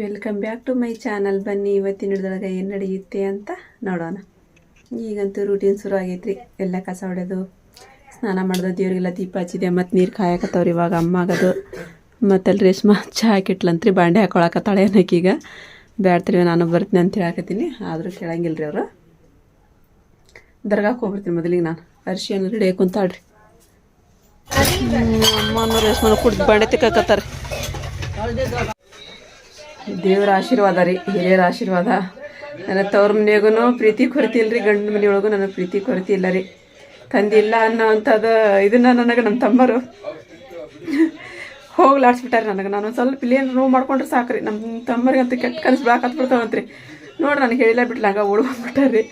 Welcome back to my channel ಬನ್ನಿ, ಇವತ್ತಿನ ಹಿಡ್ದೊಳಗೆ ಏನು ನಡೆಯುತ್ತೆ ಅಂತ ನೋಡೋಣ. ಈಗಂತೂ ರೂಟೀನ್ ಶುರು ಆಗೈತ್ರಿ. ಎಲ್ಲ ಕಸ ಹೊಡೆದು ಸ್ನಾನ ಮಾಡಿದ, ದೇವರಿಗೆಲ್ಲ ದೀಪ ಹಚ್ಚಿದೆ. ಮತ್ತು ನೀರು ಕಾಯಕತ್ತವ್ರಿ ಇವಾಗ ಅಮ್ಮ ಆಗೋದು. ಮತ್ತು ಅಲ್ಲಿ ರೇಷ್ಮಾ ಚಹಾ ಹಾಕಿಟ್ಲಂತ್ರಿ, ಬಾಂಡೆ ಹಾಕೊಳಕತ್ತಾಳೆ ಅನ್ನೋಕ್ಕೀಗ ಬ್ಯಾಡ್ತೀರಿ, ನಾನು ಬರ್ತೀನಿ ಅಂತ ಹೇಳಕತ್ತೀನಿ. ಆದರೂ ಕೇಳಂಗಿಲ್ಲ ರೀ ಅವರು. ದರ್ಗಾಕ್ಕೆ ಹೋಗ್ಬಿಡ್ತೀನಿ ಮೊದಲಿಗೆ ನಾನು. ಅರ್ಶಿಯನ್ನು ರೆಡಿ ಕುಂತಾಳ್ರಿ. ಅಮ್ಮನೂ ರೇಷ್ಮನ ಕುಡ್ದು ಬಾಂಡೆ ತಿಕ್ಕಕತ್ತಾರೆ ದೇವರ ಆಶೀರ್ವಾದ ರೀ, ಹಿರಿಯರ ಆಶೀರ್ವಾದ. ನನ್ನ ತವ್ರ ಮನೆಯಾಗೂ ಪ್ರೀತಿ ಕೊರತೆ ಇಲ್ಲರಿ ಗಂಡನ ಮನೆಯೊಳಗೂ ನನಗೆ ಪ್ರೀತಿ ಕೊರತೆ ಇಲ್ಲ ರೀ. ತಂದಿಲ್ಲ ಇಲ್ಲ ಅನ್ನೋ ಅಂಥದ್ದು ಇದನ್ನ ನನಗೆ ನಮ್ಮ ತಮ್ಮರು ಹೋಗ್ಲಾಡ್ಸ್ಬಿಟ್ಟಾರೆ ನನಗೆ. ನಾನು ಸ್ವಲ್ಪ ಇಲ್ಲೇನು ನೋವು ಮಾಡ್ಕೊಂಡ್ರೆ ಸಾಕ್ರಿ. ನಮ್ಮ ತಮ್ಮರಿಗೆ ಅಂತ ಕೆಟ್ಟ ಕನಸು ಬ್ಲಾಕ್ ಹತ್ಬಿಡ್ತಾವಂತ್ರಿ ನೋಡಿ ನನಗೆ ಹೇಳಿಲ್ಲ ಬಿಟ್ಲ ಹಂಗೆ ಓಡ್ಬಂದ್ಬಿಟ್ಟಾರೆ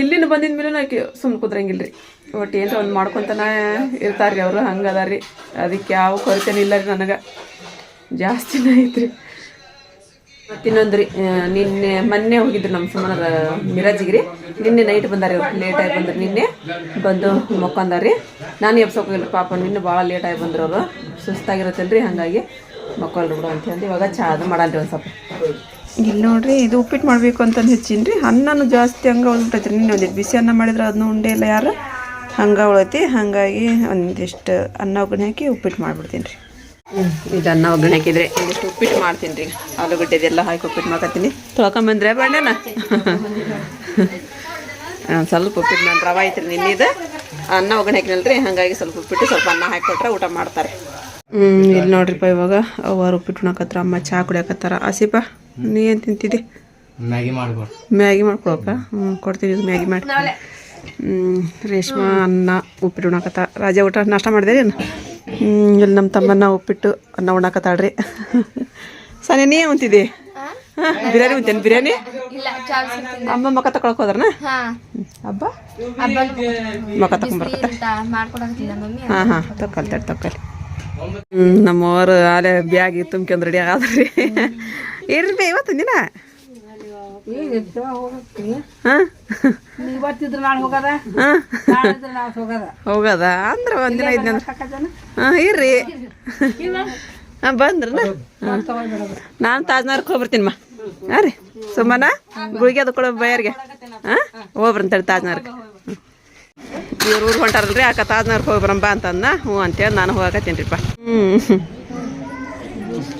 ಇಲ್ಲಿನ ಬಂದಿದ ಮೇಲೆ ನಾವು ಸುಮ್ಮನೆ ಕುದ್ರಂಗಿಲ್ಲ ರೀ ಒಟ್ಟು ಏನೋ ಒಂದು ಮಾಡ್ಕೊತಾನೆ ಇರ್ತಾರೆ ರೀ ಅವರು, ಹಂಗೆ ರೀ ಅದಕ್ಕೆ ಯಾವ ಕೊರತೆನೂ ಇಲ್ಲ ರೀ ನನಗೆ. ಜಾಸ್ತಿನೇ ಐತ್ರಿ ಮತ್ತೆ ಇನ್ನೊಂದು ರೀ ನಿನ್ನೆ ಮೊನ್ನೆ ಹೋಗಿದ್ರು ನಮ್ಮ ಸುಮ್ಮನ ಮಿರಾಜಿಗೆ ರೀ ನಿನ್ನೆ ನೈಟ್ ಬಂದಾರ ಲೇಟಾಗಿ ಬಂದ್ರು. ನಿನ್ನೆ ಬಂದು ಮಕ್ಕೊಂದಾರ ನಾನು ಎಬ್ಸೋಕಿಲ್ಲ ಪಾಪ ನಿನ್ನೆ ಭಾಳ ಲೇಟಾಗಿ ಬಂದ್ರು ಅವರು. ರೀ ಹಾಗಾಗಿ ಮಕ್ಕಳು ಬಿಡು ಅಂತ ಹೇಳಿ ಇವಾಗ ಚಾ ಅದು ಮಾಡಲ್ರಿ ಒಂದು ಸ್ವಲ್ಪ. ಇಲ್ಲಿ ನೋಡ್ರಿ, ಇದು ಉಪ್ಪಿಟ್ಟು ಮಾಡಬೇಕು ಅಂತಂದು ಹೆಚ್ಚಿನ ರೀ ಅನ್ನನೂ ಜಾಸ್ತಿ ಹಂಗೆ ಉಳ್ಬಿಟ್ಟೈತ್ರಿ. ನಿನ್ನೆ ಒಂದಿಟ್ಟು ಬಿಸಿ ಅನ್ನ ಮಾಡಿದ್ರೆ ಅದನ್ನೂ ಉಂಡೆ ಇಲ್ಲ ಯಾರು. ಹಂಗೆ ಉಳತಿ ಹಾಗಾಗಿ ಒಂದಿಷ್ಟು ಅನ್ನ ಒಗ್ಗರಣೆ ಹಾಕಿ ಉಪ್ಪಿಟ್ಟು ಮಾಡಿಬಿಡ್ತೀನಿ ರೀ ಇದು ಅನ್ನ ಒಗ್ಗರಣೆ ಹಾಕಿದ್ರೆ ಒಂದಿಷ್ಟು ಉಪ್ಪಿಟ್ಟು ಮಾಡ್ತೀನಿ ರೀ. ಆಲೂಗಡ್ಡೆದೆಲ್ಲ ಹಾಕಿ ಉಪ್ಪಿಟ್ಟು ಮಾಡ್ಕೊತೀನಿ. ತೊಳ್ಕೊಂಬಂದ್ರೆ ಬಣ್ಣನ? ಹಾಂ ಸ್ವಲ್ಪ ಉಪ್ಪಿಟ್ಟು ನಾನು ರವೆ ಐತ್ರಿ ನಿನ್ನಿದು. ಅನ್ನ ಒಗ್ಗರಣೆ ಹಾಕಿನಲ್ರಿ ಹಾಗಾಗಿ ಸ್ವಲ್ಪ ಉಪ್ಪಿಟ್ಟು ಸ್ವಲ್ಪ ಅನ್ನ ಹಾಕಿಕೊಟ್ರೆ ಊಟ ಮಾಡ್ತಾರೆ. ಹ್ಞೂ ಇಲ್ಲಿ ನೋಡ್ರಿಪ್ಪ ಇವಾಗ ಅವರು ಉಪ್ಪಿಟ್ಟು ಉಣ್ಣಕತ್ರ ಅಮ್ಮ ಚಹಾ ಕುಡಿಯಕತ್ತಾರ. ಆಸಿಪ ನೀ ಏನು ತಿಂತಿದ್ದಿ? ಮ್ಯಾಗಿ ಮಾಡ್ಕೊಡು. ಮ್ಯಾಗಿ ಮಾಡ್ಕೊಳಕ? ಹ್ಞೂ ಕೊಡ್ತೀನಿ ಇದು ಮ್ಯಾಗಿ ಮಾಡಿ ಹ್ಞೂ ರೇಷ್ಮಾ ಅನ್ನ ಉಪ್ಪಿಟ್ಟು ಉಣ್ಣಕತ್ತ ರಾಜ ಊಟ ನಾಷ್ಟ ಮಾಡಿದೆ ಏನು? ಹ್ಞೂ ಇಲ್ಲಿ ನಮ್ಮ ತಮ್ಮನ್ನ ಉಪ್ಪಿಟ್ಟು ಅನ್ನ ಉಣ್ಣಕತ್ತಾಳ್ರಿ ಸನೆ ನೀ ಉಂತಿದ್ದಿ ಹಾಂ? ಬಿರಿಯಾನಿ ಉಂತೇನ್ ಬಿರಿಯಾನಿ? ಅಮ್ಮ ಮಕ್ಕ ತಕೊಳಕ್ ಹೋದ್ರನ? ಹಬ್ಬ? ಮಕ್ಕ ತಕೊಂಬರ್ಕತ್ತ ಹಾ ಹಾ ಹಾಂ ತಗೊಳ್ಳಿ ಹ್ಞೂ ನಮ್ಮವರು ಆಲೆ ಬ್ಯಾಗ್ ತುಂಬ್ಕೊಂಡ್ ರೆಡಿ ಆದ್ರಿ ಇರ್ಬೇ ಇವತ್ತು ದಿನ? ಹೋಗದ? ಅಂದ್ರ ಒಂದಿನ ಐದು ಹಾಂ ಇರ್ರಿ. ಹಾಂ ಬಂದ್ರನ ನಾನು ತಾಜ್ನಗರಕ್ಕೆ ಹೋಗ್ಬರ್ತೀನಿ ಮಾ. ಹಾಂ ರೀ. ಸುಮ್ಮನ ಗುಳಿಗೆ ಅದು ಕೊಡೋ ಬಯ್ಯರ್ಗೆ ಹಾಂ? ಹೋಗ್ಬರಂತೇಳಿ ತಾಜ್ನಗರಕ್ಕೆ ಇವ್ರು ಊರು ಹೊಂಟಾರಲ್ರಿ ಅಕ್ಕ ತಾಜ್ನಗರಕ್ಕೆ ಹೋಗ್ಬರಂಬ ಅಂತಂದ. ಹ್ಞೂ ಅಂತೇಳಿ ನಾನು ಹೋಗಕತ್ತೀನಿ ರೀಪ್ಪ ಹ್ಞೂ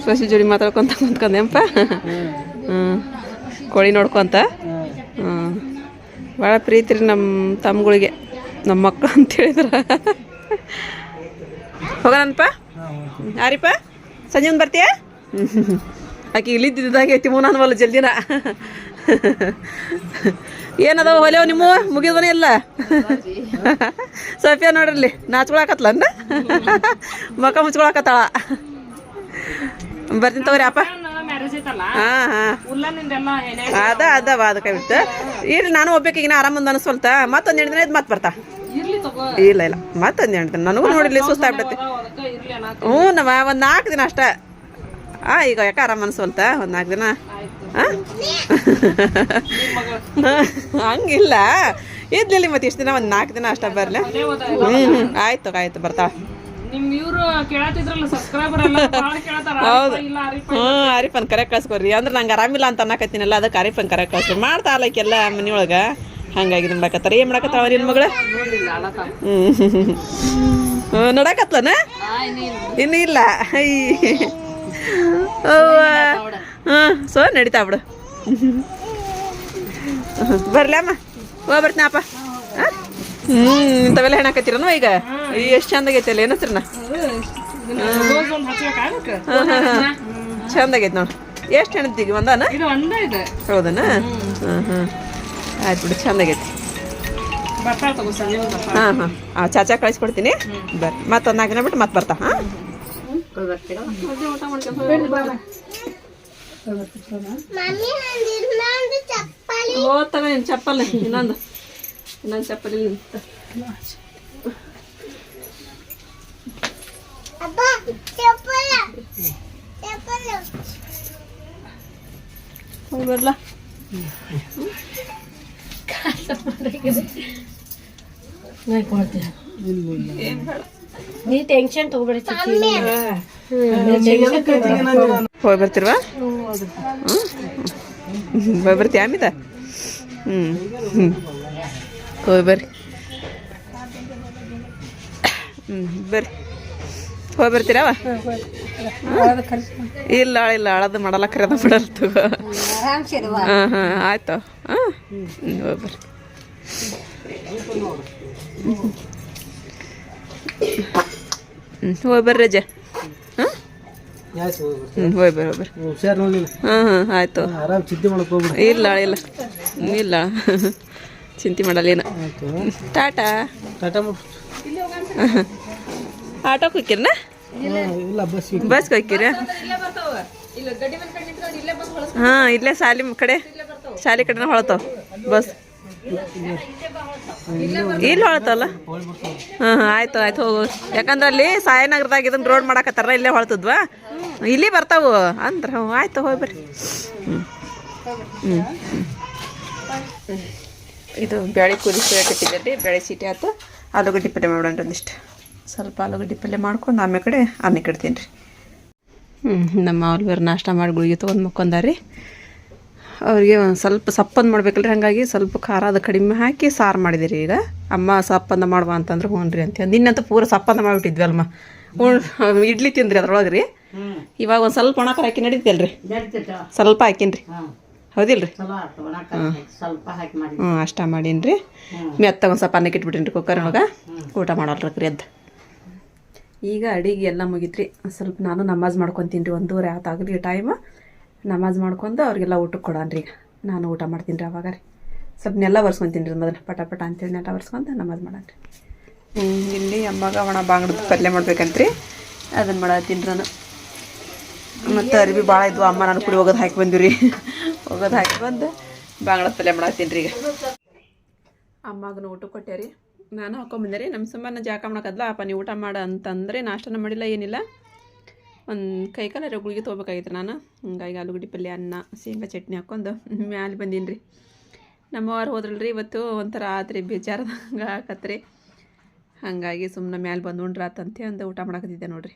ಸೊಸಿ ಜೋಡಿ ಮಾತಾಡ್ಕೊಂತ ಕುಂತ್ಕೊಂಡೆಂಪ. ಹ್ಞೂ ಕೋಳಿ ನೋಡ್ಕೊಂತ ಹ್ಞೂ ಭಾಳ ಪ್ರೀತಿ ರೀ ನಮ್ಮ ತಮ್ಮಗಳಿಗೆ ನಮ್ಮ ಮಕ್ಕಳು ಅಂತ ಹೇಳಿದ್ರ. ಹೋಗೋಣಪ್ಪ ಯಾರಿಪ್ಪ ಸಂಜೆ ಒಂದು ಬರ್ತೀಯ? ಆಕೆ ಇಲ್ಲಿದ್ದಿದ್ದಾಗೆ ಐತಿ ನಾನು ಬಲ್ಲ ಜಲ್ದಿನ ಏನದಾವ ಹೊಲೆವ ನಿಮ್ಮ ಮುಗಿದವನೇ ಇಲ್ಲ ಸಫಿಯಾ ನೋಡ್ರಲ್ಲಿ, ನಾಚ್ಕೊಳಕತ್ಲ ಅಂದ? ಮಕ ಮುಚ್ಕೊಳಕತ್ತಾಳ. ಬರ್ತೀನಿ ತಗೋರಿ ಅಪ್ಪ. ಅದ ಅದವ ಅದಕ್ಕೆ ಬಿಟ್ಟು ಇರ್ಲಿ ನಾನು ಹೋಗ್ಬೇಕು ಈಗ ಆರಾಮಂದ ಅನಿಸ್ವಲ್ತ? ಮತ್ತೊಂದು ಎಂಟು ದಿನ ಇದು ಮತ್ತೆ ಬರ್ತಾ? ಇಲ್ಲ ಇಲ್ಲ. ಮತ್ತೊಂದು ಎಂಟು ದಿನ. ನನಗೂ ನೋಡಿಲ್ಲ ಸುಸ್ತಾಗ್ಬಿಡತ್ತೆ ಹ್ಞೂ ನಮ್ಮ ಒಂದು ನಾಲ್ಕು ದಿನ ಅಷ್ಟ. ಆ ಈಗ ಯಾಕೆ ಆರಾಮ ಅನ್ಸ್ವಲ್ತ? ಒಂದು ನಾಲ್ಕು ದಿನ? ಹಂಗಿಲ್ಲ. ಇದ್ಲಿಲ್ಲ ಮತ್ತೆ ಇಷ್ಟು ದಿನ? ಒಂದು ನಾಲ್ಕು ದಿನ ಅಷ್ಟ ಬರಲಿ. ಹ್ಞೂ ಹ್ಞೂ ಆಯ್ತು ಆಯ್ತು ಬರ್ತಾಳ ನಿಮ್ ಇವ್ರು ಕೇಳತ್ತಿದ್ರಲ್ಲ ಸಬ್ಸ್ಕ್ರೈಬರ್ ಎಲ್ಲ ಭಾಳ ಕೇಳತಾರ ಹೌದು. ಇಲ್ಲ ಅರಿಪ ಹ್ಞೂ ಆರಿಫನ್ ಕರೆ ಕಳ್ಸ್ಕೊರಿ ಅಂದ್ರೆ ನಂಗೆ ಆರಾಮಿಲ್ಲ ಅಂತ ಅನ್ನಕತ್ತೀನಲ್ಲ ಅದಕ್ಕೆ ಆರಿಫನ್ ಕರೆ ಕಳ್ಸ್ರಿ ಮಾಡ್ತಾ ಅಲ್ಲಕ್ಕೆಲ್ಲ ಮನೆಯೊಳಗೆ. ಹಂಗಾಗಿ ಮಾಡಕತ್ತಾರ ಏನು ಮಾಡಕತ್ತಾವ ನಿನ್ನ ಮಗಳು? ಹ್ಞೂ ಇನ್ನೂ ಇಲ್ಲ. ಹಾಂ. ಸೊ ನಡೀತಾ ಬಿಡು. ಬರ್ಲಮ್ಮ ಹೋಗಿ ಬರ್ತೀನಪ್ಪ. ಹ್ಞೂ ಇಂಥವೆಲ್ಲ ಹೆಣಕತ್ತೀರನು ಈಗ? ಎಷ್ಟು ಚಂದಾಗೈತೆ ಅಲ್ಲ ಏನತ್ರನ ಹಾಂ ಹಾಂ ಹಾಂ ಚಂದಾಗೈತೆ ನೋಡಿ. ಎಷ್ಟು ಹೆಣತ್ತೀಗ ಒಂದಾನ? ಹೌದನ? ಹಾಂ ಹಾಂ ಆಯ್ತು ಬಿಡು ಚಂದಾಗೈತಿ ಹಾಂ ಹಾಂ. ಆ ಚಾಚಾ ಕಳಿಸ್ಕೊಡ್ತೀನಿ. ಬರ್ರಿ. ಮತ್ತೊಂದು ನಾಲ್ಕು ದಿನ ಬಿಟ್ಟು ಮತ್ತೆ ಬರ್ತಾ ಹಾಂ? ನಿನ್ನ ಚಪ್ಪಲ್ ಇನ್ನೊಂದು. ಇನ್ನೊಂದು ಚಪ್ಪಲ್ ಇಲ್ಲಿ ಹೋಗಿ ಬರ್ಲಾ ನೀ ಟೆನ್ಷನ್ ತಗೋಬೇಡ ಹೋಗಿ ಬರ್ತಿರ್ವಾ ಹ್ಞೂ ಹೋಗಿ ಬರ್ತೀಯ ಆಮಿದ ಹ್ಞೂ ಹ್ಞೂ ಹೋಗಿ ಬರ್ರಿ. ಹ್ಞೂ ಬರ್ರಿ. ಹೋಗಿ ಬರ್ತೀರವ? ಇಲ್ಲ ಇಲ್ಲ ಅಳದು ಮಾಡಲ್ಲ ಕರೆದ ಮಾಡಲ್ಲ ತಗೋ. ಹಾಂ ಹಾಂ ಆಯ್ತು. ಹಾಂ? ಹೋಗಿ ಬರ್ರಿ. ಹ್ಞೂ ಹೋಗಿ ಬರ್ರಿ ರಜೆ ಹಾಂ? ಹ್ಞೂ ಹೋಗಿ ಬರ್ರಿ ಹೋಗಿ ಬರ್ರಿ. ಹುಷಾರ್ ಹಾಂ ಹಾಂ ಆಯಿತು. ಆರಾಮ್ ಚಿಂತೆ ಮಾಡಕ್ ಹೋಗ್ಬಿಡು. ಇಲ್ಲ ಇಲ್ಲ. ಇಲ್ಲ. ಚಿಂತೆ ಮಾಡಲ್ಲೇನ ಟಾಟಾ? ಟಾಟಾ ಆಟೋಕ್ಕೆ ಬಸ್ ಬಸ್ಗೆ ಹೋಗ್ಕಿರ ಹಾಂ ಇಲ್ಲೇ ಸಾಲಿ ಕಡೆ. ಶಾಲಿ ಕಡೆನ ಹೊಳತಾವ ಬಸ್ ಇಲ್ಲಿ ಹೊಳತಲ್ಲ ಹಾಂ ಹಾಂ ಆಯ್ತು ಆಯ್ತು ಹೋಗು. ಯಾಕಂದ್ರೆ ಅಲ್ಲಿ ಸಾಯನಗರದಾಗ ಇದನ್ನ ರೋಡ್ ಮಾಡಾಕತ್ತಾರ ಇಲ್ಲೇ ಹೊಳ್ತದ್ವಾ? ಇಲ್ಲಿ ಬರ್ತಾವು. ಅಂದ್ರೆ ಆಯ್ತು ಹೋಗಿ ಬರ್ರಿ. ಹ್ಞೂ ಹ್ಞೂ ಇದು ಬೇಳೆ ಕುದಿಸಿ ಬೇಳೆ ಸೀಟಿ ಆಯ್ತು. ಆಲೂಗಡ್ಡೆ ಪಲ್ಯ ಮಾಡೋಣ ಒಂದಿಷ್ಟು ಸ್ವಲ್ಪ ಆಲೂಗಡ್ಡೆ ಪಲ್ಯ ಮಾಡ್ಕೊಂಡು ಆಮೇಲೆ ಕಡೆ ಅನ್ನಕ್ಕೆ ಇಡ್ತೀನಿ ರೀ. ಹ್ಞೂ ನಮ್ಮ ಅವ್ರು ಬೇರೆ ನಾಷ್ಟ ಮಾಡಿ ಗುಳಿಗೆ ತೊಗೊಂಡು ಮಕ್ಕೊಂಡಾರಿ ಅವರಿಗೆ ಒಂದು ಸ್ವಲ್ಪ ಸಪ್ಪಂದು ಮಾಡ್ಬೇಕಲ್ರಿ ಹಾಗಾಗಿ ಸ್ವಲ್ಪ ಖಾರ ಅದು ಕಡಿಮೆ ಹಾಕಿ ಸಾರು ಮಾಡಿದಿರಿ ಈಗ. ಅಮ್ಮ ಸಪ್ಪಂದ ಮಾಡುವ ಅಂತಂದ್ರೆ ಹ್ಞೂ ರೀ ಅಂತ ನಿನ್ನಂತ ಪೂರ ಸಪ್ಪಂದ ಮಾಡಿಬಿಟ್ಟಿದ್ವಿ ಅಲ್ಮ ಹ್ಞೂ ಇಡ್ಲಿ ತಿಂದ್ರಿ ಅದ್ರೊಳಗೆ ರೀ ಇವಾಗ ಒಂದು ಸ್ವಲ್ಪ ಒಣ ಹಾಕಿ ನಡೀತಲ್ರಿ ಸ್ವಲ್ಪ ಹಾಕಿನ್ರಿ. ಹೌದಿಲ್ರಿ? ಸ್ವಲ್ಪ ಹಾಕಿ ಮಾಡಿ ಹ್ಞೂ ಅಷ್ಟ ಮಾಡೀನಿ ರೀ ಮೆತ್ತ ಒಂದು ಸ್ವಲ್ಪ ಅನ್ನಕ್ಕೆ ಇಟ್ಬಿಟ್ಟಿನಿ ಕುಕ್ಕರ್ ಒಳಗೆ. ಊಟ ಮಾಡೋಲ್ರಿ ಎದ್ದು. ಈಗ ಅಡಿಗೆ ಎಲ್ಲ ಮುಗೀತ್ರಿ. ಸ್ವಲ್ಪ ನಾನು ನಮಾಜ್ ಮಾಡ್ಕೊತೀನಿ ರೀ ಒಂದೂವರೆ ಆತಾಗಲಿ ಟೈಮ್ ನಮಾಜ್ ಮಾಡ್ಕೊಂಡು ಅವ್ರಿಗೆಲ್ಲ ಊಟಕ್ಕೆ ಕೊಡೋಣ ಈಗ ನಾನು ಊಟ ಮಾಡ್ತೀನಿ ರೀ ಅವಾಗ ರೀ ಸ್ವಲ್ಪ ನೆಲ್ಲ ಒರೆಸ್ಕೊತೀನಿ ರೀ ಮೊದಲು ಪಟ ಪಟ ಅಂತೇಳಿ ನೆಲ್ಲ ಒರೆಸ್ಕೊಂಡು ನಮಾಜ್ ಮಾಡೋಣ ರೀ ಇಲ್ಲಿ ಅಮ್ಮಗ ಒಣ ಬಾಂಗ್ಡದ ಪಲ್ಯ ಮಾಡ್ಬೇಕಂತ್ರಿ. ಅದನ್ನು ಮಾಡತ್ತೀನಿ ನಾನು. ಮತ್ತು ಅರಿವಿ ಭಾಳ ಇದ್ವು. ಅಮ್ಮ ನಾನು ಕುಡಿ ಹೋಗೋದು ಹಾಕಿ ಬಂದಿವಿ ಹೋಗೋದು ಹಾಕಿ ಬಂದು ಬಾಂಗ್ಳ ಪಲ್ಯ ಮಾಡತ್ತೀನಿ ರೀ ಈಗ. ಅಮ್ಮಗನ ಊಟ ಕೊಟ್ಟೆ ರೀ. ನಾನು ಹಾಕೊಂಬಂದೆ ರೀ. ನಮ್ಮ ಸುಮ್ಮನೆ ಜಾಕ ಮಾಡಕದ್ಲ ಅಪ್ಪ ನೀವು ಊಟ ಮಾಡ ಅಂತಂದರೆ ನಾಷ್ಟನ ಮಾಡಿಲ್ಲ, ಏನಿಲ್ಲ. ಒಂದು ಕೈಕಾಲ ಗುಳಿಗೆ ತೊಗೋಬೇಕಾಗಿತ್ತು ನಾನು. ಹಂಗಾಗಿ ಆಲೂಗಡ್ಡೆ ಪಲ್ಯ, ಅನ್ನ, ಶೇಂಗಾ ಚಟ್ನಿ ಹಾಕ್ಕೊಂಡು ಮ್ಯಾಲೆ ಬಂದೀನಿ ರೀ. ನಮ್ಮವ್ರು ರೀ ಇವತ್ತು ಒಂಥರ ಆತ್ರಿ, ಬೇಜಾರದಂಗೆ ಹಾಕತ್ರಿ ಹಾಗಾಗಿ ಸುಮ್ಮನೆ ಮ್ಯಾಲೆ ಬಂದು ಉಂಡ್ರಾತಂತೆ ಅಂದು ಊಟ ಮಾಡಕತ್ತಿದ್ದೆ ನೋಡ್ರಿ.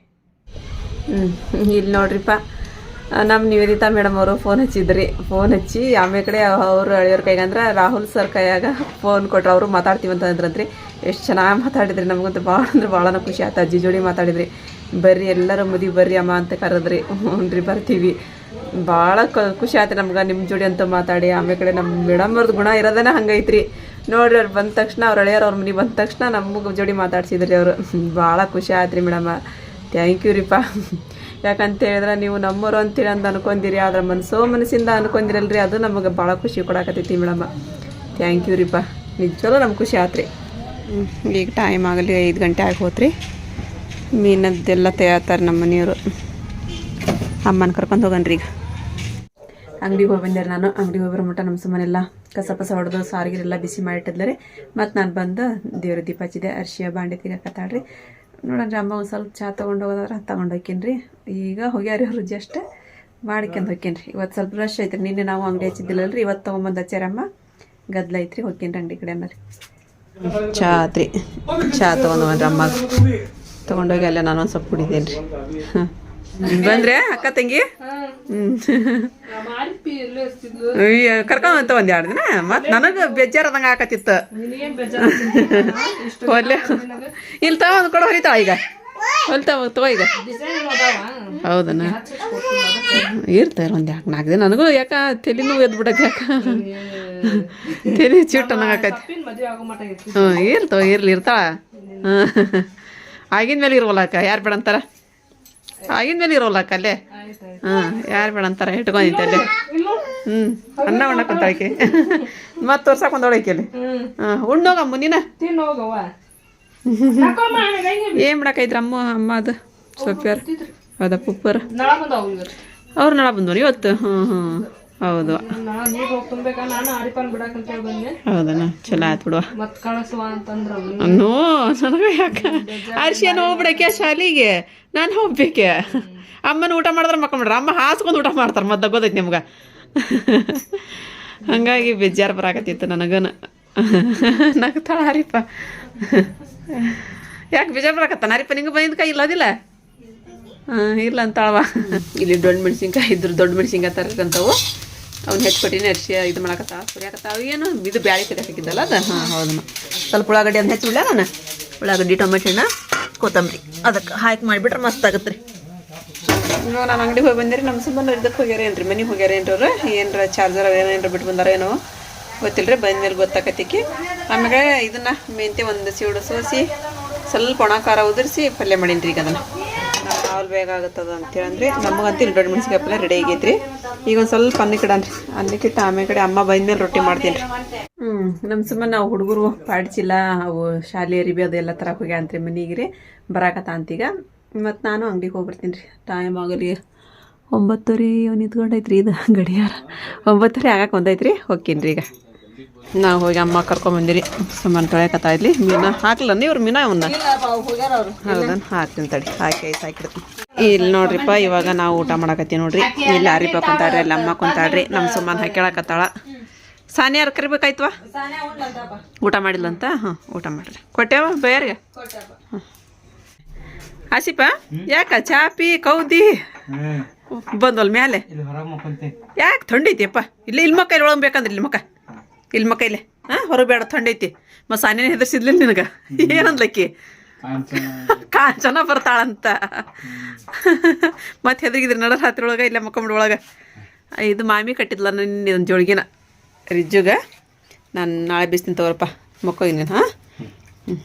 ಹ್ಞೂ ಇಲ್ಲಿ ನೋಡ್ರಿಪ್ಪ. ನಮ್ಮ ನಿವೇದಿತಾ ಮೇಡಮ್ ಅವರು ಫೋನ್ ಹಚ್ಚಿದ್ರಿ. ಫೋನ್ ಹಚ್ಚಿ ಆಮೇಲೆ ಕಡೆ ಅವರು ಅಳಿಯೋರ ಕೈಗಂದ್ರೆ ರಾಹುಲ್ ಸರ್ ಕೈಯಾಗ ಫೋನ್ ಕೊಟ್ರು. ಅವರು ಮಾತಾಡ್ತೀವಿ ಅಂತ ಅಂದ್ರಂತ್ರಿ. ಎಷ್ಟು ಚೆನ್ನಾಗಿ ಮಾತಾಡಿದ್ರಿ ನಮಗಂತೂ ಭಾಳ ಅಂದ್ರೆ ಭಾಳನ ಖುಷಿ ಆಯ್ತು. ಅಜ್ಜಿ ಜೋಡಿ ಮಾತಾಡಿದ್ರಿ. ಬರ್ರಿ ಎಲ್ಲರೂ ಮದುವೆ ಬರ್ರಿ ಅಮ್ಮ ಅಂತ ಕರೆದ್ರಿ. ಹ್ಞೂ ಬರ್ತೀವಿ. ಭಾಳ ಖುಷಿ ಆಯ್ತು ನಮ್ಗೆ ನಿಮ್ಮ ಜೋಡಿ ಅಂತ ಮಾತಾಡಿ. ಆಮೇಲೆ ಕಡೆ ನಮ್ಮ ಮೇಡಮ್ ಅವ್ರದ್ದು ಗುಣ ಇರೋದನ್ನ ಹಂಗೈತ್ರಿ. ನೋಡ್ರಿ ಅವ್ರು ಬಂದ ತಕ್ಷಣ ಅವ್ರು ಅಳಿಯೋರು ಅವ್ರ ಮನೆಗೆ ಬಂದ ತಕ್ಷಣ ನಮಗೆ ಜೋಡಿ ಮಾತಾಡ್ಸಿದ್ರಿ ಅವರು. ಭಾಳ ಖುಷಿ ಆಯ್ತು ರೀ ಮೇಡಮ್ಮ ಥ್ಯಾಂಕ್ ಯು ರೀಪ್ಪ ಯಾಕಂತ ಹೇಳಿದ್ರೆ ನೀವು ನಮ್ಮರು ಅಂತೇಳಿ ಅಂತ ಅನ್ಕೊಂದಿರಿ ಆದ್ರೆ ಮನಸ್ಸೋ ಮನಸ್ಸಿಂದ ಅನ್ಕೊಂಡಿರಲ್ರಿ ಅದು ನಮಗೆ ಭಾಳ ಖುಷಿ ಕೊಡಾಕತ್ತೈತಿ ಮೇಡಮ್ಮ ಥ್ಯಾಂಕ್ ಯು ರೀಪ್ಪ ಚಲೋ ನಮ್ಗೆ ಖುಷಿ ಆತ್ರಿ. ಈಗ ಟೈಮ್ ಆಗಲಿ ಐದು ಗಂಟೆ ಆಗಿ ಹೋತ್ರಿ. ಮೀನದ್ದೆಲ್ಲ ತಯಾರ್ತಾರೆ ನಮ್ಮ ಮನೆಯವರು. ಅಮ್ಮನ ಕರ್ಕೊಂಡು ಹೋಗನ್ರಿ ಈಗ. ಅಂಗಡಿಗೆ ಹೋಗಿ ಬಂದೆ ನಾನು. ಅಂಗಡಿಗೆ ಹೋಗಿ ಮಟ್ಟ ನಮ್ಮ ಸುಮ್ಮನೆಲ್ಲ ಕಸ ಪಸ ಹೊಡೆದು ಸಾರಿಗೆಲ್ಲ ಬಿಸಿ ಮಾಡಿಟ್ಟಿದ್ಲರಿ ಮತ್ತು ನಾನು ಬಂದು ದೇವ್ರ ದೀಪ ಹಚ್ಚಿದೆ ಅರ್ಶಿಯ ಬಾಂಡೆ ತೆಗಕತ್ತಾಳ್ರಿ ನೋಡನ್ರಿ ಅಮ್ಮ ಒಂದು ಸ್ವಲ್ಪ ಚಹಾ ತೊಗೊಂಡು ಹೋಗೋದಾದ್ರೆ ತೊಗೊಂಡು ರೀ ಈಗ ಹೋಗ್ಯಾರಿ ಅವ್ರು ಜಸ್ಟ್ ಮಾಡ್ಕೊಂಡು ಹೋಗ್ತೀನಿ ಇವತ್ತು ಸ್ವಲ್ಪ ರಶ್ ಐತ್ರಿ. ನಿನ್ನೆ ನಾವು ಅಂಗಡಿ ಹಚ್ಚಿದ್ದಿಲ್ಲಲ್ರಿ. ಇವತ್ತು ತೊಗೊಂಬಂದು ಹಚ್ಚಾರಮ್ಮ ಗದ್ಲ ಐತ್ರಿ. ಹೋಗ್ತೀನಿ ಅಂಗಡಿ ಕಡೆ ಅನ್ನರಿ. ಚಹಾ ಆತ್ರಿ. ಚಹಾ ತೊಗೊಂಡು ಬಂದ್ರಿ ಅಮ್ಮ ತೊಗೊಂಡೋಗಿ ಅಲ್ಲೇ ನಾನು ಒಂದು ಸ್ವಲ್ಪ ಕುಡಿದೇನೆ ರೀ ಬಂದ್ರೆ ಅಕ್ಕ ತಂಗಿ? ಕರ್ಕೊಂಡ್ ಒಂದ್ ಎರಡು ದಿನ. ಮತ್ ನನಗ ಬೇಜಾರದಂಗ ಆಕತಿತ್ತು ಇಲ್ ಇಲ್ಲಿ ತಗೋ ಒಂದು ಕಡೆ, ಹೊಲಿತಾಳ ಈಗ. ಹೊಲಿತಾವ ತಗೋ ಈಗ. ಹೌದನ? ಇರ್ತಾರ ಒಂದ್ ಯಾಕೆ ನಾಲ್ಕು ದಿನ ನನಗೂ ಯಾಕ ತಲೆ ಎದ್ ಬಿಡಕ್ಕೆ ಯಾಕ? ತಲೆ ಚೀಟ್ ಅನ್ನಂಗಾಕತಿ ಹ್ಞೂ ಇರ್ತಾವ ಇರ್ಲಿ, ಇರ್ತಾಳ. ಆಗಿನ ಮೇಲೆ ಇರೋಲ್ಲ ಅಕ್ಕ, ಯಾರು ಬೇಡ ಆಗಿನ ಮೇಲೆ ಇರೋಲ್ಲ ಕಲೆ ಅಲ್ಲೇ? ಹ್ಞೂ ಯಾರು ಬೇಡ ಅಂತಾರ ಇಟ್ಕೊಂಡಿದ್ದೆ ಅಲ್ಲೇ. ಹ್ಞೂ ಅನ್ನ ಉಣ್ಣಕ್ಕೆ ಕುಂತಾಳಕ್ಕೆ ಮತ್ತೆ ತೋರ್ಸಕ್ಕೆ ಬಂದವಳಕ್ಕೆ ಅಲ್ಲಿ. ಹಾಂ ಉಣ್ಣೋಗಮ್ಮ ನೀನ? ಏನ್ ಮಾಡಕೈತ್ರ ಅಮ್ಮ ಅಮ್ಮ ಅದು? ಸೊಪ್ಪ್ಯಾರ? ಹೌದಾ ಪುಪ್ಪರ್? ನಳ ಅವ್ರು ಹ್ಮ್ ಬಂದವ್ರು ಇವತ್ತು? ಹ್ಞೂ ಹ್ಞೂ ಹೌದು. ಹೌದಣ್ಣ ಚಲೋ ಆಯ್ತು ಬಿಡುವ ನೋ ನನಗೆ ಯಾಕ? ಅರ್ಶಿಯನ್ ಹೋಗ್ಬಿಡಕ್ಕೆ ಶಾಲಿಗೆ ನಾನು ಹೋಗ್ಬೇಕೆ? ಅಮ್ಮನ ಊಟ ಮಾಡಿದ್ರೆ ಮಕ್ಕೊಂಬಿಡ್ರ. ಅಮ್ಮ ಹಾಸ್ಕೊಂಡು ಊಟ ಮಾಡ್ತಾರೆ ಮತ್ತೆ ಗೊತ್ತೈತಿ ನಿಮ್ಗೆ. ಹಂಗಾಗಿ ಬೇಜಾರು ಬರಾಕತ್ತಿತ್ತು ನನಗನ. ನಗ್ತಾಳ ಹರಿಪ ಯಾಕೆ ಬೇಜಾರು ಬರಾಕತ್ತಾನ? ಹರಿಪ ನಿಂಗೆ ಬಂದ ಕೈ ಇಲ್ಲದಿಲ್ಲ ಹಾಂ ಇಲ್ಲ ಅಂತಾಳವ ಇಲ್ಲಿ ದೊಡ್ಡ ಮೆಣಸಿನ್ಕಾಯಿ ಇದ್ರ ದೊಡ್ಡ ಮೆಣಸಿನ್ಕಾಯಿ ತರಕಂತವು. ಅವ್ನು ಹೆಚ್ಚುಕೊಟ್ಟಿನಿ ಅರ್ಶಿ ಇದು ಮಾಡಕತ್ತಾವ ಸುರಿಯಾಕತ್ತಾವ ಏನು ಇದು ಬ್ಯಾಳಿ ಹಾಕಿದ್ದಲ್ಲ ಅದು? ಹಾಂ ಹೌದಮ್ಮ. ಸ್ವಲ್ಪ ಉಳ್ಳಾಗಡ್ಡಿ ಅಂತ ಹೆಚ್ಚು ನಾನು. ಉಳ್ಳಾಗಡ್ಡಿ ಟೊಮೆಟೊ ಹಣ್ಣು ಕೊತ್ತಂಬರಿ. ಅದಕ್ಕೆ ಹಾಕಿ ಮಾಡಿಬಿಟ್ರೆ ಮಸ್ತ್ ಆಗುತ್ತೆ ರೀ. ಇನ್ನು ನಾನು ಅಂಗಡಿ ಹೋಗಿ ಬಂದಿರಿ ನಮ್ಮ ಸುಮ್ಮನೆ ಇದಕ್ಕೆ ಹೋಗ್ಯಾರ ಏನ್ರಿ ಮನೆಗೆ ಹೋಗ್ಯಾರ ಏನ್ರಿ ಅವ್ರು? ಏನರ ಚಾರ್ಜರ್ ಏನೇನು ಬಿಟ್ಟು ಬಂದಾರ ಏನೋ? ಗೊತ್ತಿಲ್ಲ ರೀ ಬಂದ್ಮೇಲೆ ಗೊತ್ತಾಕತ್ತಿಕ್ಕಿ ಆಮೇಲೆ ಇದನ್ನ ಮೆಂತೆ ಒಂದು ಸೀಡು ಸೋಸಿ ಸ್ವಲ್ಪ ಒಣ ಖಾರ ಉದುರಿಸಿ ಪಲ್ಯ ಮಾಡೀನಿ ರೀ ಈಗ ಅದನ್ನು. ಹಾಲು ಬೇಗ ಆಗುತ್ತದ ಅಂತೇಳಿ ಅಂದ್ರೆ ನಮಗಂತೂ ಇಲ್ಲಿ ದೊಡ್ಡ ಮೆಣಸಿಗೆ ಪಲ್ಯ ರೆಡಿ ಆಗೈತ್ರಿ. ಈಗ ಒಂದು ಸ್ವಲ್ಪ ಅನ್ನಕ್ಕೆ ಕಡೆ ಅನ್ನಕ್ಕೆ ಅನ್ನಕ್ಕಿಂತ ಆಮೇಲೆ ಕಡೆ ಅಮ್ಮ ಬಂದ್ಮೇಲೆ ರೊಟ್ಟಿ ಮಾಡ್ತೀನಿ ರೀ ಹ್ಞೂ ನಮ್ಮ ಸುಮ್ಮ ನಾವು ಹುಡುಗರು ಪಾಡ್ಚಿಲ್ಲ, ಅವು ಶಾಲೆ ಅರಿಬಿ ಅದೆಲ್ಲ ತರಕ್ಕೆ ಹೋಗಿ ಅಂತ್ರಿ ಮನೆಗೆ ರೀ. ಬರಾಕತ್ತ ಅಂತೀಗ ಮತ್ತು ನಾನು ಅಂಗಡಿಗೆ ಹೋಗ್ಬರ್ತೀನಿ ರೀ ಟೈಮ್ ಆಗಲಿ ಒಂಬತ್ತುವರೆ ನಿಂತ್ಕೊಂಡೈತ್ರಿ ಇದು ಗಡಿಯಾರ. ಒಂಬತ್ತುವರೆ ಆಗಕ್ಕೆ ಒಂದೈತ್ರಿ. ಹೋಗ್ತೀನಿ ರೀ ಈಗ. ನಾವು ಹೋಗಿ ಅಮ್ಮ ಕರ್ಕೊಂಡ್ಬಂದಿರಿ ಸುಮ್ಮನೆ ತೊಳೆಯಕತ್ತಾ ಇಲ್ಲಿ ಮೀನ ಹಾಕ್ಲ ಇವ್ರು ಮೀನ ಅವನ್ನ ಹೌದನ್? ಹಾಕ್ತೀನಿ ತಡಿ. ಹಾಕಿ ಐಸ್ ಹಾಕಿಡ್ತೀನಿ ಇಲ್ಲಿ ನೋಡ್ರಿಪ್ಪ ಇವಾಗ ನಾವು ಊಟ ಮಾಡಕತ್ತೀವಿ ನೋಡ್ರಿ. ಇಲ್ಲಿ ಆರಿಪ ಕುಂತಾಡ್ರಿ ಅಲ್ಲಿ ಅಮ್ಮ ಕುಂತಾಡ್ರಿ ನಮ್ಮ ಸುಮ್ಮನೆ ಹಾಕ್ಯಾಳಕತ್ತಾಳ. ಸಾನಿಯಾರು ಕರಿಬೇಕಾಯ್ತವಾ? ಊಟ ಮಾಡಿಲ್ಲ ಅಂತ ಹಾಂ ಊಟ ಮಾಡ್ರಿ. ಕೊಟ್ಟೆವ ಹಾಂ ಆಸಿಪ ಯಾಕ ಚಾಪಿ ಕೌದಿ? ಬಂದ್ವಲ್ ಮ್ಯಾಲೆ? ಇಲ್ಲಿ ಹೊರಗೆ ಮಕ್ಕಂತೆ. ಯಾಕೆ ಥಂಡೈತಿಯಪ್ಪ ಇಲ್ಲ ಇಲ್ಲಿ ಮಕ್ಕ ಇಲ್ಲಿ ಒಳಗೆ ಬೇಕಂದ್ರೆ ಇಲ್ಲಿ ಮಕ್ಕ ಇಲ್ಲಿ ಮಕ್ಕ ಇಲ್ಲೇ ಹಾಂ ಹೊರ ಬೇಡ ಥಂಡೈತಿ ಮತ್ತು ಸಾನಿನ ಹೆದರ್ಸಿದ್ಲಿಲ್ಲ ನಿನಗೆ? ಏನಂದ್ಲಕ್ಕಿ ಕಾಂಚನ. ಬರ್ತಾಳಂತ. ಮತ್ತೆ ಹೆದರಿಗಿದ್ರಿ ನಡ ರಾತ್ರಿ ಒಳಗೆ ಇಲ್ಲ ಮಕ್ಕಂಬಿಡೊಳಗೆ ಇದು ಮಾಮಿ ಕಟ್ಟಿದ್ಲ ನನ್ನ ಜೋಳಿಗೆನ. ರಿಜ್ಜುಗ. ನಾನು ನಾಳೆ ಬೀಸ್ತೀನಿ ತಗೋರಪ್ಪ. ಹಾಂ? ಹ್ಞೂ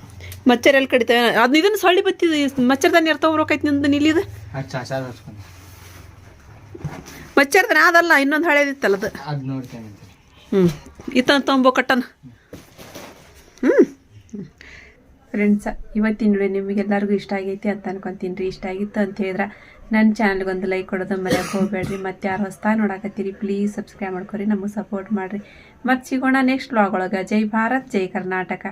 ಮಚ್ಚರ್ ಎಲ್ಲಿ ಕಡಿತ ಅದನ್ನ ಇದನ್ನು ಸೊಳ್ಳಿ ಬತ್ತಿದ ಮಚ್ಚರ್ದಾನಿ ಯಾರು ತೊಗೊಬ್ರಕೈತಿ ನಿಂದು ನಿಲ್ಲಿದ? ಮಚ್ಚರ್ದನ ಅದಲ್ಲ ಇನ್ನೊಂದು ಹಳೇದಿತ್ತಲ್ಲ ಅದು? ಹ್ಞೂ ತೊಂಬೋ ಕಟ್ಟನ. ಹ್ಞೂ ಫ್ರೆಂಡ್ಸ ಇವತ್ತಿನ ವಿಡಿಯೋ ನಿಮಗೆಲ್ಲರಿಗೂ ಇಷ್ಟ ಆಗೈತಿ ಅಂತ ಅನ್ಕೊಂತೀನಿ ರೀ. ಇಷ್ಟ ಆಗಿತ್ತು ಅಂತ ಹೇಳಿದ್ರೆ ನನ್ನ ಚಾನಲ್ಗೆ ಒಂದು ಲೈಕ್ ಕೊಡೋದು ಮರೆಯೋಕೆ ಹೋಗಬೇಡ್ರಿ. ಮತ್ತೆ ಯಾರು ಹೊಸ್ತಾ ನೋಡಕತ್ತೀರಿ ಪ್ಲೀಸ್ ಸಬ್ಸ್ಕ್ರೈಬ್ ಮಾಡ್ಕೊರಿ. ನಮಗೆ ಸಪೋರ್ಟ್ ಮಾಡಿರಿ. ಮತ್ತೆ ಸಿಗೋಣ ನೆಕ್ಸ್ಟ್ ವ್ಲಾಗ್ ಒಳಗೆ. ಜೈ ಭಾರತ್, ಜೈ ಕರ್ನಾಟಕ.